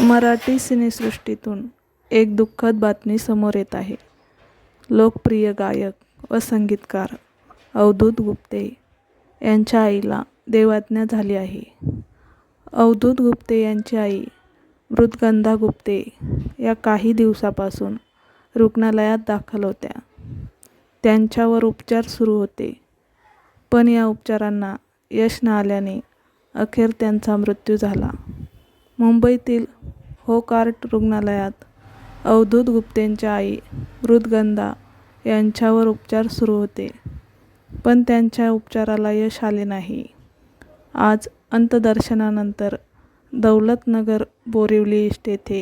मराठी सिनेसृष्टीतून एक दुःखद बातमी समोर येत आहे. लोकप्रिय गायक व संगीतकार अवधूत गुप्ते यांच्या आईला देवाज्ञा झाली आहे. अवधूत गुप्ते यांची आई मृदगंधा गुप्ते या काही दिवसापासून रुग्णालयात दाखल होत्या. त्यांच्यावर उपचार सुरू होते. पण या उपचारांना यश न आल्याने अखेर त्यांचा मृत्यू झाला. मुंबईतील होकार्ट रुग्णालयात. अवधूत गुप्तेंच्या आई मृदगंधा यांच्यावर उपचार सुरू होते. पण त्यांच्या उपचाराला यश आले नाही. आज अंत्यदर्शनानंतर दौलतनगर बोरिवली इष्ट येथे